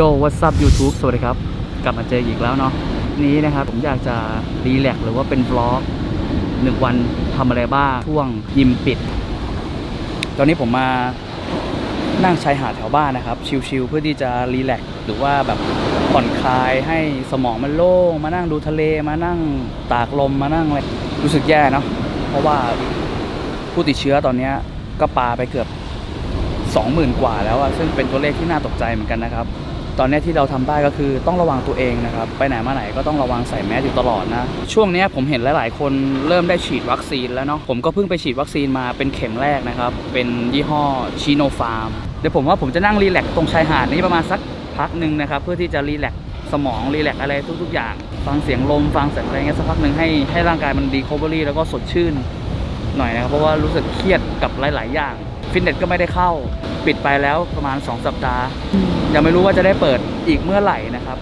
โยวัส up YouTube สวัสดีครับ กลับมาเจออีกแล้วเนาะนี้นะครับ ผมอยากจะรีแลกหรือว่าเป็นบล็อกหนึ่งวันทำอะไรบ้างช่วงยิมปิด ตอนนี้ผมมานั่งชายหาดแถวบ้านนะครับ ชิลๆเพื่อที่จะรีแลกหรือว่าแบบผ่อนคลายให้สมองมันโล่งมานั่งดูทะเลมานั่งตากลมมานั่งอะไรรู้สึกแย่เนาะเพราะว่าผู้ติดเชื้อตอนนี้ก็ปาไปเกือบ 20,000 กว่าแล้วอะซึ่งเป็นตัวเลขที่น่าตกใจเหมือนกันนะครับ ตอนนี้ที่เราทำได้ก็คือต้องระวังตัวเองนะครับไปไหนมาไหนก็ต้องระวังใส่แมสอยู่ตลอดนะ ช่วงนี้ผมเห็นหลาย ๆ คนเริ่มได้ฉีดวัคซีนแล้วเนาะผมก็เพิ่งไปฉีดวัคซีนมาเป็นเข็มแรกนะครับ เป็นยี่ห้อชิโนฟาร์มเดี๋ยวผมว่าผมจะนั่งรีแลกซ์ตรงชายหาดนี้ประมาณสักพักหนึ่งนะครับ เพื่อที่จะรีแลกซ์สมองรีแลกซ์อะไรทุก ๆ อย่าง ฟังเสียงลมฟังเสียงอะไรเงี้ยสักพักหนึ่งให้ให้ร่างกายมันดีคอเวอรี่แล้วก็สดชื่นหน่อยนะครับเพราะว่ารู้สึกเครียดกับหลาย ๆ อย่าง ฟิตเนสก็ไม่ได้เข้า ปิดไปแล้วประมาณ 2 สัปดาห์ ยังไม่รู้ว่าจะได้เปิดอีกเมื่อไหร่นะครับ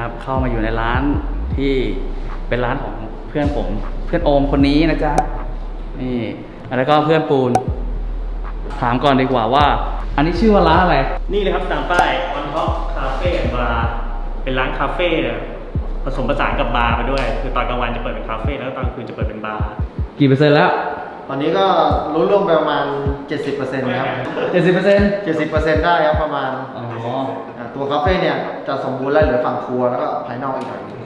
นี่นะครับ เข้ามาอยู่ในร้านที่เป็นร้านของเพื่อนผม เพื่อนโอมคนนี้นะจ๊ะนี่แล้วก็เพื่อนปูน ถามก่อนดีกว่าว่า อันนี้ชื่อว่าร้านอะไร นี่เลยครับตามป้าย on top cafe and bar เป็นร้านคาเฟ่เนี่ยผสมผสานกับบาร์มาด้วย คือตอนกลางวันจะเปิดเป็นคาเฟ่แล้วตอนกลางคืนจะเปิดเป็นบาร์กี่เปอร์เซ็นต์แล้ว ตอนนี้ก็รู้ร่วมไปประมาณ 70%ครับ เจ็ดสิบเปอร์เซ็นต์70%ได้ครับประมาณ อ๋ออ่า ตัวคาเฟ่เนี่ยจะสมบูรณ์แล้วเหลือฝั่งครัวแล้วก็ภายนอกอีกหน่อยหนึง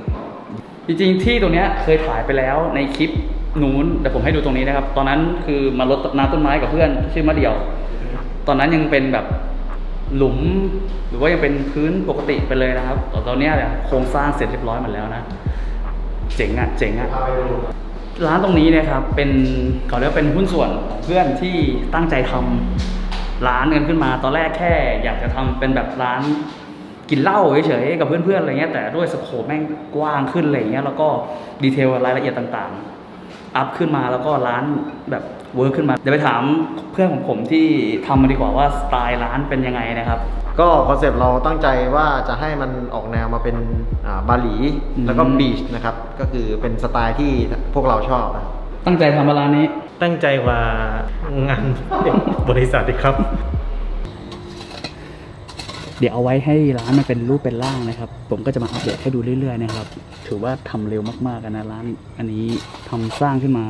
จริงๆที่ตรงเนี้ยเคยถ่ายไปแล้วในคลิปนู้นแต่ผมให้ดูตรงนี้นะครับ ตอนนั้นคือมารดน้ำต้นไม้กับเพื่อนชื่อมะเดี่ยว ตอนนั้นยังเป็นแบบหลุม หรือว่ายังเป็นพื้นปกติไปเลยนะครับแต่ตอนเนี้ยเนี่ยโครงสร้างเสร็จเรียบร้อยหมดแล้วนะ เจ๋งอะเจ๋งอะ ร้านตรงนี้เนะครับเป็นเขาเรียกว่าเป็นหุ้นส่วนของเพื่อนที่ตั้งใจทำร้านกันขึ้นมา ตอนแรกแค่อยากจะทำเป็นแบบร้าน กินเหล้าเฉยๆกับเพื่อนๆอะไรเงี้ยแต่ด้วยสโคปแม่งกว้างขึ้นอะไรเงี้ยแล้วก็ดีเทลรายละเอียดต่างๆ อัพขึ้นมาแล้วก็ร้านแบบเวิร์คขึ้นมา เดี๋ยวไปถามเพื่อนของผมที่ทำมาดีกว่าว่าสไตล์ร้านเป็นยังไงนะครับ ก็คอนเซปต์เราตั้งใจว่าจะให้มันออกแนวมาเป็นอ่าบาหลีอืม แล้วก็บีชนะครับก็คือเป็นสไตล์ที่พวกเราชอบนะครับตั้งใจทำมาร้านนี้ ตั้งใจว่างาน บริษัทดีครับเดี๋ยวเอาไว้ให้ร้านมันเป็นรูปเป็นร่างนะครับ ผมก็จะมาอัปเดตให้ดูเรื่อยๆนะครับ ถือว่าทำเร็วมากๆนะร้าน อันนี้ทำสร้างขึ้นมา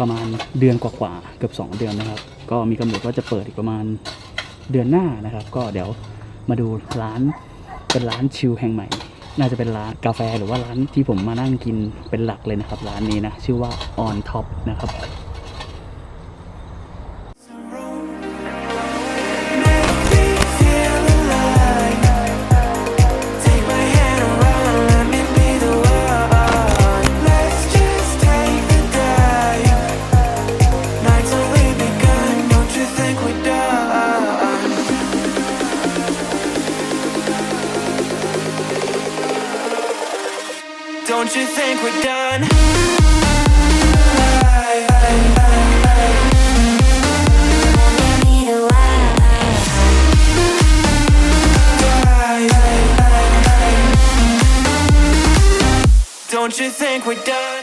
ประมาณเดือนกว่าๆเกือบ2 เดือนนะครับ ก็มีกำหนดว่าจะเปิดอีกประมาณเดือนหน้านะครับ ก็เดี๋ยวมาดูร้านเป็นร้านชิลแห่งใหม่ น่าจะเป็นร้านกาแฟหรือว่าร้านที่ผมมานั่งกินเป็นหลักเลยนะครับ ร้านนี้นะชื่อว่า On Top นะครับ Don't you think we're done? Don't you think we're done?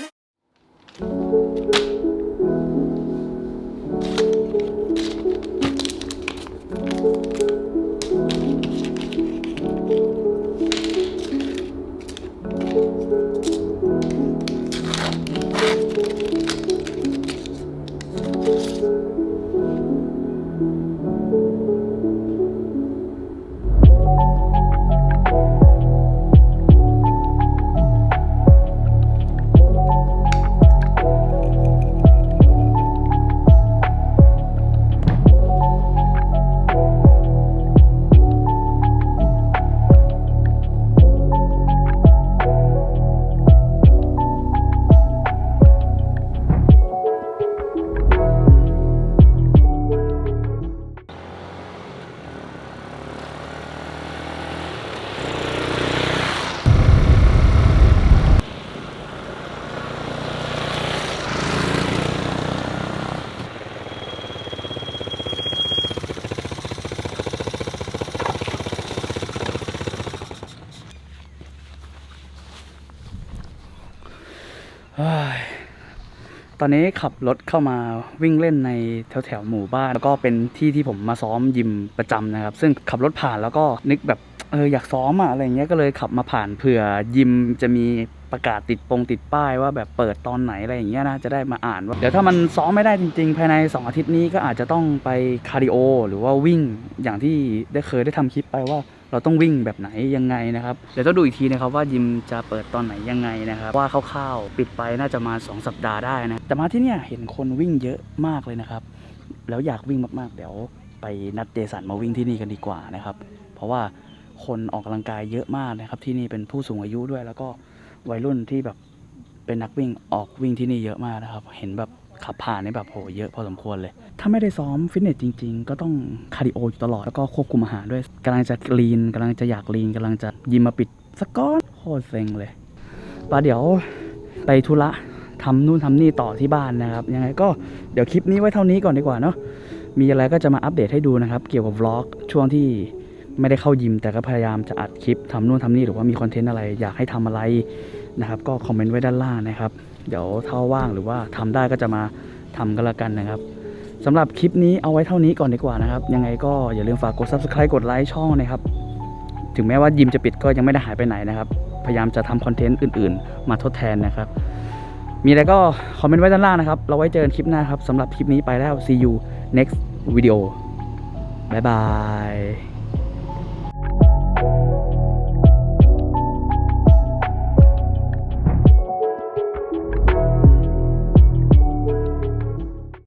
ตอนนี้ขับรถเข้ามาวิ่งเล่นในแถวแถวหมู่บ้าน แล้วก็เป็นที่ที่ผมมาซ้อมยิมประจำนะครับ ซึ่งขับรถผ่านแล้วก็นึกแบบเอออยากซ้อมอะอะไรเงี้ยก็เลยขับมาผ่านเผื่อยิมจะมีประกาศติดปงติดป้ายว่าแบบเปิดตอนไหนอะไรอย่างเงี้ยนะจะได้มาอ่านว่าเดี๋ยวถ้ามันซ้อมไม่ได้จริง ๆ ภายใน 2 อาทิตย์นี้ก็อาจจะต้องไปคาร์ดิโอหรือว่าวิ่งอย่างที่ได้เคยได้ทำคลิปไปว่า เราต้องวิ่งแบบไหนยังไงนะครับเดี๋ยวต้องดูอีกทีนะครับว่ายิมจะเปิดตอนไหนยังไงนะครับว่าคร่าวๆปิดไปน่าจะมา 2 สัปดาห์ได้นะแต่มาที่เนี่ยเห็นคนวิ่งเยอะมากเลยนะครับ แล้วอยากวิ่งมากๆ เดี๋ยวไปนัดเจสันมาวิ่งที่นี่กันดีกว่านะครับ เพราะว่าคนออกกำลังกายเยอะมากนะครับ ที่นี่เป็นผู้สูงอายุด้วย แล้วก็วัยรุ่นที่แบบเป็นนักวิ่งออกวิ่งที่นี่เยอะมากนะครับ เห็นแบบ ขับผ่านนี่แบบโหเยอะพอสมควรเลย ถ้าไม่ได้ซ้อมฟิตเนสจริง ๆ ก็ต้องคาร์ดิโออยู่ตลอด แล้วก็ควบคุมอาหารด้วยกำลังจะลีนกำลังจะอยากลีนกำลังจะยิมมาปิดสกก้อนโคตรเซ็งเลยปะเดี๋ยวไปธุระทำนู่นทำนี่ต่อที่บ้านนะครับ ยังไงก็เดี๋ยวคลิปนี้ไว้เท่านี้ก่อนดีกว่าเนาะมีอะไรก็จะมาอัปเดตให้ดูนะครับ เกี่ยวกับวล็อกช่วงที่ไม่ได้เข้ายิม แต่ก็พยายามจะอัดคลิปทำนู่นทำนี่หรือว่ามีคอนเทนต์อะไรอยากให้ทำอะไรนะครับ ก็คอมเมนต์ไว้ด้านล่างนะครับ เดี๋ยวถ้าว่างหรือว่าทำได้ก็จะมาทำกันละกันนะครับสำหรับคลิปนี้เอาไว้เท่านี้ก่อนดีกว่านะครับ ยังไงก็อย่าลืมฝากกด subscribe กดไลค์ช่องนะครับ ถึงแม้ว่ายิมจะปิดก็ยังไม่ได้หายไปไหนนะครับ พยายามจะทำคอนเทนต์อื่นๆ มาทดแทนนะครับ มีอะไรก็คอมเมนต์ไว้ด้านล่างนะครับ เราไว้เจอกันคลิปหน้าครับสำหรับคลิปนี้ไปแล้ว see you next video บ๊ายบาย